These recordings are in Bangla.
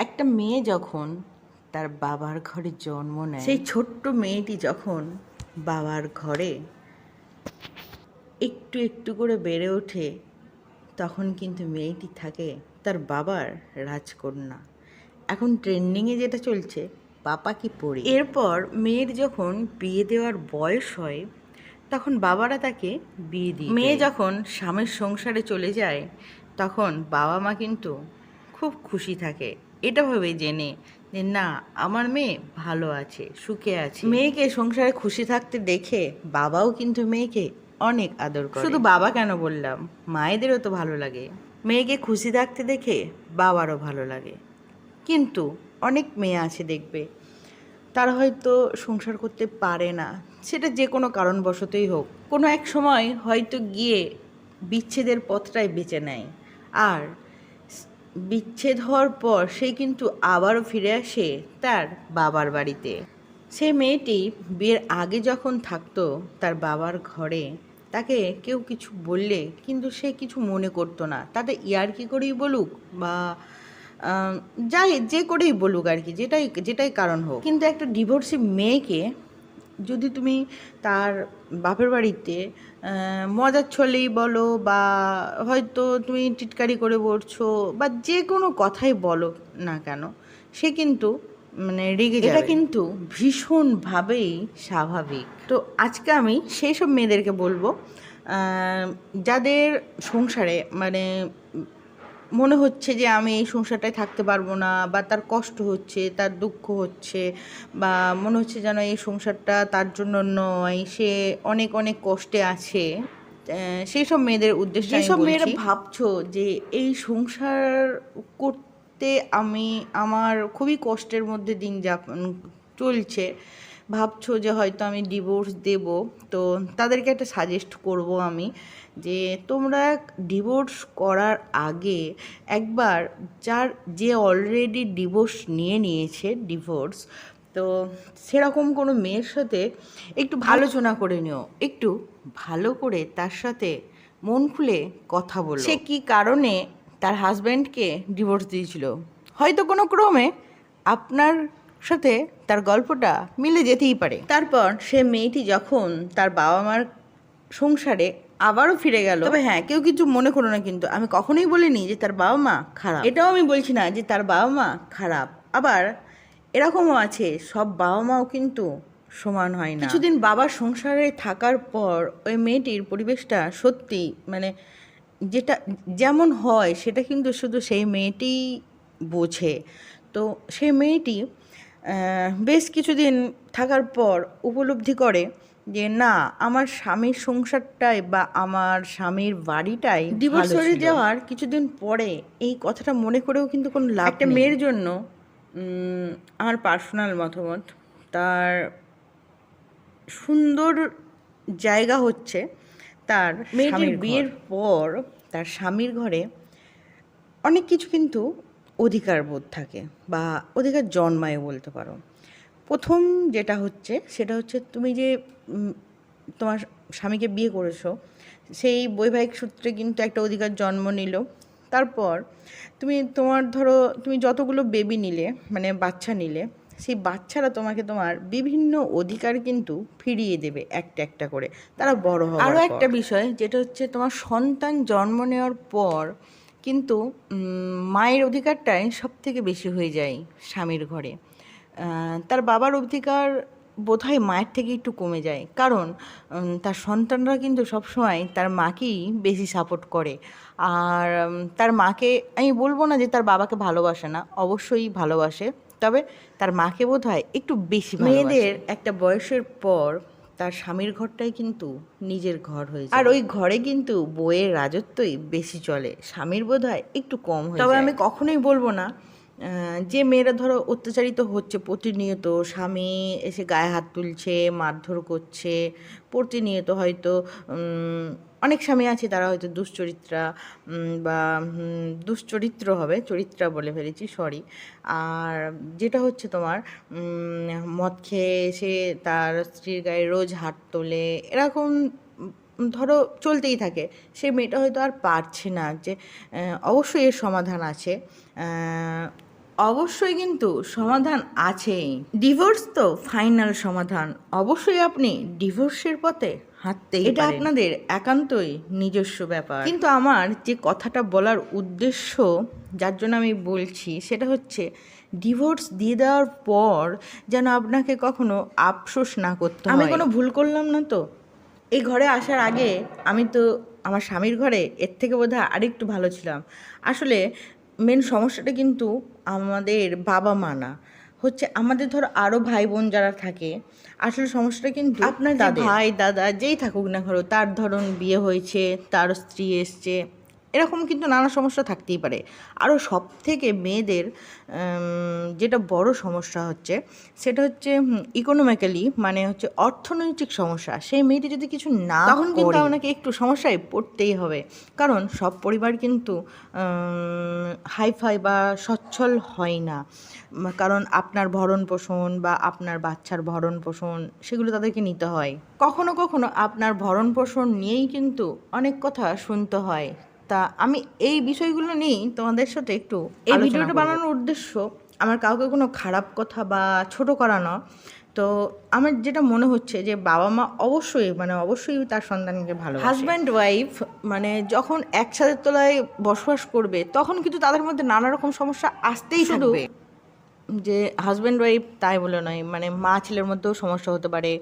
একটা মেয়ে যখন তার বাবার ঘরে জন্ম নেয় সেই ছোট্ট মেয়েটি যখন বাবার ঘরে একটু একটু করে বেড়ে ওঠে তখন কিন্তু মেয়েটি থাকে তার বাবার রাজকন্যা। এখন ট্রেন্ডিংয়ে যেটা চলছে পাপা কি পড়ি? এরপর মেয়ের যখন বিয়ে দেওয়ার বয়স হয় তখন বাবারা তাকে বিয়ে দিয়ে মেয়ে যখন স্বামীর সংসারে চলে যায় তখন বাবা মা কিন্তু খুব খুশি থাকে। এটা ভাবে জেনে যে না আমার মেয়ে ভালো আছে সুখে আছে। মেয়েকে সংসারে খুশি থাকতে দেখে বাবাও কিন্তু মেয়েকে অনেক আদর করে। শুধু বাবা কেন বললাম? মায়েদেরও তো ভালো লাগে। মেয়েকে খুশি থাকতে দেখে বাবারও ভালো লাগে। কিন্তু অনেক মেয়ে আছে দেখবে তারা হয়তো সংসার করতে পারে না। সেটা যে কোনো কারণবশতই হোক। কোনো এক সময় হয়তো গিয়ে বিচ্ছেদের পথটাই বেছে নেয়। আর বিচ্ছেদ হওয়ার পর সে কিন্তু আবারও ফিরে আসে তার বাবার বাড়িতে। সে মেয়েটি বিয়ের আগে যখন থাকতো তার বাবার ঘরে, তাকে কেউ কিছু বললে কিন্তু সে কিছু মনে করতো না। তাতে ইয়ার্কি করেই বলুক বা যাই যে করেই বলুক আর কি, যেটাই যেটাই কারণ হোক। কিন্তু একটা ডিভোর্সি মেয়েকে যদি তুমি তার বাপের বাড়িতে মজার ছলেই বলো বা হয়তো তুমি টিটকারি করে বলছো বা যে কোনো কথাই বলো না কেন সে কিন্তু মানে রেগে এটা কিন্তু ভীষণভাবেই স্বাভাবিক। তো আজকে আমি সেই সব মেয়েদেরকে বলব যাদের সংসারে মানে মনে হচ্ছে যে আমি এই সংসারটায় থাকতে পারব না বা তার কষ্ট হচ্ছে তার দুঃখ হচ্ছে বা মনে হচ্ছে যেন এই সংসারটা তার জন্য নয়। সে অনেক অনেক কষ্টে আছে। সেই সব মেয়েদের উদ্দেশ্যে যেসব মেয়েরা ভাবছ যে এই সংসার করতে আমি আমার খুবই কষ্টের মধ্যে দিন যাপন চলছে ভাবছ যে হয়তো আমি ডিভোর্স দেব তো তাদেরকে একটা সাজেস্ট করব আমি যে তোমরা ডিভোর্স করার আগে একবার যার যে অলরেডি ডিভোর্স নিয়ে নিয়েছে ডিভোর্স তো সেরকম কোনো মেয়ের সাথে একটু আলোচনা করে নিও একটু ভালো করে তার সাথে মন খুলে কথা বলো। সে কী কারণে তার হাজব্যান্ডকে ডিভোর্স দিয়েছিল? হয়তো কোনো ক্রমে আপনার সাথে তার গল্পটা মিলে যেতেই পারে। তারপর সে মেয়েটি যখন তার বাবা মার সংসারে আবারও ফিরে গেল, তবে হ্যাঁ কেউ কিছু মনে করো না কিন্তু, আমি কখনোই বলিনি যে তার বাবা মা খারাপ। এটাও আমি বলছি না যে তার বাবা মা খারাপ। আবার এরকমও আছে, সব বাবা মাও কিন্তু সমান হয় না। কিছুদিন বাবার সংসারে থাকার পর ওই মেয়েটির পরিবেশটা সত্যি মানে যেটা, যেমন হয়, সেটা কিন্তু শুধু সেই মেয়েটিই বোঝে। তো সেই মেয়েটি বেশ কিছুদিন থাকার পর উপলব্ধি করে যে না আমার স্বামীর সংসারটাই বা আমার স্বামীর বাড়িটাই ডিভোর্স হয়ে যাওয়ার কিছুদিন পরে এই কথাটা মনে করেও কিন্তু কোনো লাভ একটা মেয়ের জন্য আমার পার্সোনাল মতামত তার সুন্দর জায়গা হচ্ছে তার মেয়েটির বিয়ের পর তার স্বামীর ঘরে অনেক কিছু কিন্তু অধিকার বোধ থাকে বা অধিকার জন্মায় বলতে পারো। প্রথম যেটা হচ্ছে সেটা হচ্ছে তুমি যে তোমার স্বামীকে বিয়ে করেছ সেই বৈবাহিক সূত্রে কিন্তু একটা অধিকার জন্ম নিল। তারপর তুমি তোমার ধরো তুমি যতগুলো বেবি নিলে মানে বাচ্চা নিলে সেই বাচ্চারা তোমাকে তোমার বিভিন্ন অধিকার কিন্তু ফিরিয়ে দেবে একটা একটা করে। তারা বড় হবে আরও একটা বিষয় যেটা হচ্ছে তোমার সন্তান জন্ম নেওয়ার পর কিন্তু মায়ের অধিকারটাই সব থেকে বেশি হয়ে যায় স্বামীর ঘরে। তার বাবার অধিকার বোধহয় মায়ের থেকে একটু কমে যায়। কারণ তার সন্তানরা কিন্তু সবসময় তার মাকেই বেশি সাপোর্ট করে। আর তার মাকে, আমি বলব না যে তার বাবাকে ভালোবাসে না, অবশ্যই ভালোবাসে। তবে তার মাকে বোধ হয় একটু বেশি মেয়েদের একটা বয়সের পর তার স্বামীর ঘরটাই কিন্তু নিজের ঘর হয়েছে আর ওই ঘরে কিন্তু বইয়ের রাজত্বই বেশি চলে। স্বামীর বোধ হয় একটু কম হয় তবে আমি কখনোই বলব না যে মেয়েরা ধরো অত্যাচারিত হচ্ছে প্রতিনিয়ত স্বামী এসে গায়ে হাত তুলছে মারধর করছে প্রতিনিয়ত হয়তো অনেক স্বামী আছে তারা হয়তো দুশ্চরিত্রা বা দুশ্চরিত্র হবে, চরিত্রা বলে ফেলেছি সরি আর যেটা হচ্ছে তোমার মদ খেয়ে এসে তার স্ত্রীর গায়ে রোজ হাত তোলে, এরকম ধরো চলতেই থাকে। সে মেয়েটা হয়তো আর পারছে না যে অবশ্যই এর সমাধান আছে। অবশ্যই কিন্তু সমাধান আছেই। ডিভোর্স তো ফাইনাল সমাধান। অবশ্যই আপনি ডিভোর্সের পথে হাঁটতে এটা আপনাদের একান্তই নিজস্ব ব্যাপার। কিন্তু আমার যে কথাটা বলার উদ্দেশ্য যার জন্য আমি বলছি সেটা হচ্ছে ডিভোর্স দিয়ে দেওয়ার পর যেন আপনাকে কখনো আফসোস না করতে আমি কোনো ভুল করলাম না তো? এই ঘরে আসার আগে আমি তো আমার স্বামীর ঘরে এর থেকে বোধহয় আরেকটু ভালো ছিলাম। আসলে মেন সমস্যাটা কিন্তু আমাদের বাবা মা না। হচ্ছে আমাদের ধর আরও ভাই বোন যারা থাকে আসলে সমস্যাটা কিন্তু আপনার ভাই দাদা যেই থাকুক না ধরো তার ধরুন বিয়ে হয়েছে তার স্ত্রী এসছে এরকম কিন্তু নানা সমস্যা থাকতেই পারে। আরও সব থেকে মেয়েদের যেটা বড় সমস্যা হচ্ছে সেটা হচ্ছে ইকোনমিক্যালি মানে হচ্ছে অর্থনৈতিক সমস্যা। সেই মেয়েটি যদি কিছু না তখন কিন্তু আপনাকে একটু সমস্যায় পড়তেই হবে। কারণ সব পরিবার কিন্তু হাইফাই বা সচ্ছল হয় না। কারণ আপনার ভরণ পোষণ বা আপনার বাচ্চার ভরণ পোষণ সেগুলো তাদেরকে নিতে হয়। কখনো কখনো আপনার ভরণ পোষণ নিয়েই কিন্তু অনেক কথা শুনতে হয়। তা আমি এই বিষয়গুলো নিয়েই তোমাদের সাথে একটু এই ভিডিওটা বানানোর উদ্দেশ্য আমার কাউকে কোনো খারাপ কথা বা ছোট করা না। তো আমার যেটা মনে হচ্ছে যে বাবা মা অবশ্যই মানে অবশ্যই তার সন্তানকে ভালো হাজব্যান্ড ওয়াইফ মানে যখন একসাথে তলায় বসবাস করবে তখন কিন্তু তাদের মধ্যে নানা রকম সমস্যা আসতেই থাকবে। যে হাজব্যান্ড ওয়াইফ তাই বলে নয় মানে মা ছেলের মধ্যেও সমস্যা হতে পারে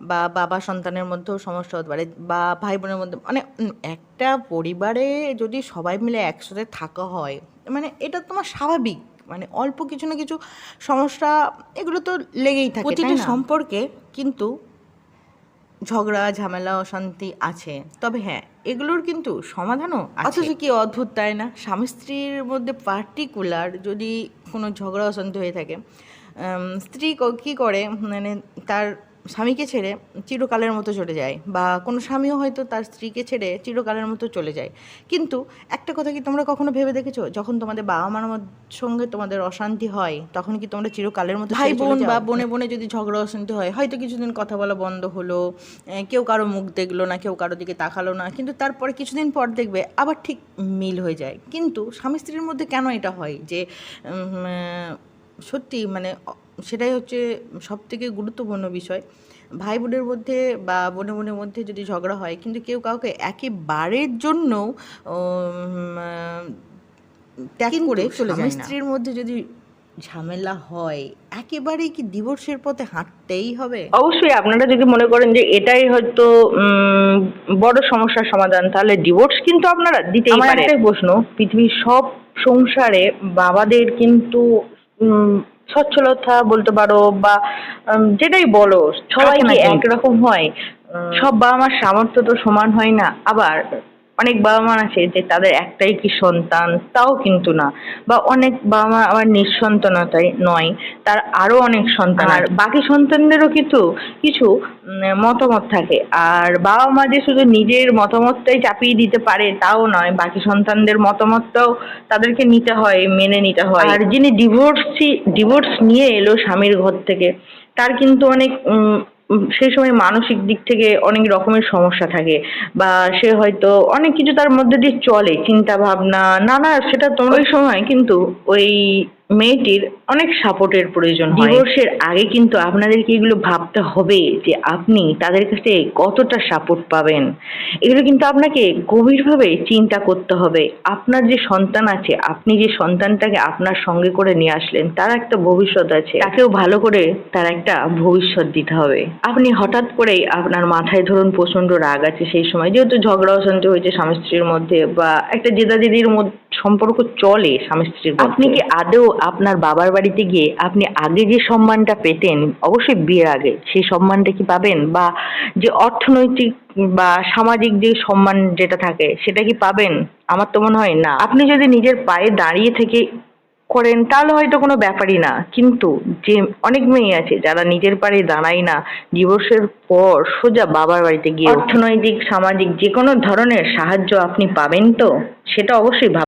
বা বাবা সন্তানের মধ্যেও সমস্যা হতে পারে বা ভাই বোনের মধ্যে মানে একটা পরিবারে যদি সবাই মিলে একসাথে থাকা হয় মানে এটা তোমার স্বাভাবিক। মানে অল্প কিছু না কিছু সমস্যা এগুলো তো লেগেই থাকে প্রতিটা সম্পর্কে কিন্তু ঝগড়া ঝামেলা অশান্তি আছে। তবে হ্যাঁ এগুলোর কিন্তু সমাধানও অথচ কি অদ্ভুত তাই না? স্বামী স্ত্রীর মধ্যে পার্টিকুলার যদি কোনো ঝগড়া অশান্তি হয়ে থাকে স্ত্রী কী কি করে? মানে তার স্বামীকে ছেড়ে চিরকালের মতো চলে যায় বা কোনো স্বামীও হয়তো তার স্ত্রীকে ছেড়ে চিরকালের মতো চলে যায়। কিন্তু একটা কথা কি তোমরা কখনো ভেবে দেখেছ? যখন তোমাদের বাবা মার সঙ্গে তোমাদের অশান্তি হয় তখন কি তোমরা চিরকালের মতো ভাই বোন বা বনে বনে যদি ঝগড়া অশান্তি হয় হয়তো কিছুদিন কথা বলা বন্ধ হলো কেউ কারও মুখ দেখল না কেউ কারও দিকে তাকালো না কিন্তু তারপরে কিছুদিন পর দেখবে আবার ঠিক মিল হয়ে যায়। কিন্তু স্বামী স্ত্রীর মধ্যে কেন এটা হয় যে সত্যি মানে সেটাই হচ্ছে সব থেকে গুরুত্বপূর্ণ বিষয়। ভাই বোনের মধ্যে বা বোনে বোনের মধ্যে যদি ঝগড়া হয় কিন্তু কেউ কাউকে একেবারের জন্য ত্যাগ করে চলে যায় স্ত্রীর মধ্যে যদি ঝামেলা হয় একেবারেই কি ডিভোর্সের পথে হাঁটতেই হবে? অবশ্যই আপনারা যদি মনে করেন যে এটাই হয়তো উম, বড় সমস্যার সমাধান তাহলে ডিভোর্স কিন্তু আপনারা দিতেই আমার পারেন। একটাই প্রশ্ন পৃথিবীর সব সংসারে বাবাদের কিন্তু উম, সচ্ছলতা বলতে পারো বা যেটাই বলো সবাই কি একরকম হয়? সব বাবা মার সামর্থ্য তো সমান হয় না। আবার অনেক বাবা মা আছে যে তাদের একটাই কি সন্তান তাও কিন্তু না। বা অনেক বাবা মা আবার নিঃসন্তানতায় নয় তার আরও অনেক সন্তান আর বাকি সন্তানদেরও কিন্তু কিছু মতামত থাকে। আর বাবা মা যে শুধু নিজের মতামতটাই চাপিয়ে দিতে পারে তাও নয়। বাকি সন্তানদের মতামতটাও তাদেরকে নিতে হয় মেনে নিতে হয়। আর যিনি ডিভোর্সি ডিভোর্স নিয়ে এলো স্বামীর ঘর থেকে তার কিন্তু অনেক সেই সময় মানসিক দিক থেকে অনেক রকমের সমস্যা থাকে বা সে হয়তো অনেক কিছু তার মধ্যে দিয়ে চলে, চিন্তা ভাবনা, নানা সেটা তোমার ওই সময়, কিন্তু ওই মেয়েটির অনেক সাপোর্টের প্রয়োজন ডিভোর্সের আগে কিন্তু আপনাদেরকে এগুলো ভাবতে হবে যে আপনি তাদের কাছে কতটা সাপোর্ট পাবেন। এগুলো কিন্তু আপনাকে গভীরভাবে চিন্তা করতে হবে। আপনার যে সন্তান আছে, আপনি যে সন্তানটাকে আপনার সঙ্গে করে নিয়ে আসলেন, তার একটা ভবিষ্যৎ আছে। তাকেও ভালো করে তার একটা ভবিষ্যৎ দিতে হবে। আপনি হঠাৎ করেই আপনার মাথায় ধরুন প্রচণ্ড রাগ আছে সেই সময়, যেহেতু ঝগড়া অশান্তি হয়েছে স্বামী স্ত্রীর মধ্যে বা একটা জেদাজেদির মধ্যে সম্পর্ক চলে স্বামী স্ত্রীর আপনি কি আদৌ আপনার বাবার বাড়িতে গিয়ে আপনি আগে যে সম্মানটা পেতেন অবশ্যই বিয়ের আগে সেই সম্মানটা কি পাবেন? বা যে অর্থনৈতিক বা সামাজিক যে সম্মান যেটা থাকে সেটা কি পাবেন? আমার তো মনে হয় না। আপনি যদি নিজের পায়ে দাঁড়িয়ে থেকে করেন তাহলে হয়তো কোনো ব্যাপারই না। কিন্তু যে অনেক মেয়ে আছে যারা নিজের পায়ে দাঁড়ায় না ডিভোর্সের পর সোজা বাবার বাড়িতে গিয়ে অর্থনৈতিক সামাজিক যে কোনো ধরনের সাহায্য আপনি পাবেন তো? সেটা অবশ্যই ভাব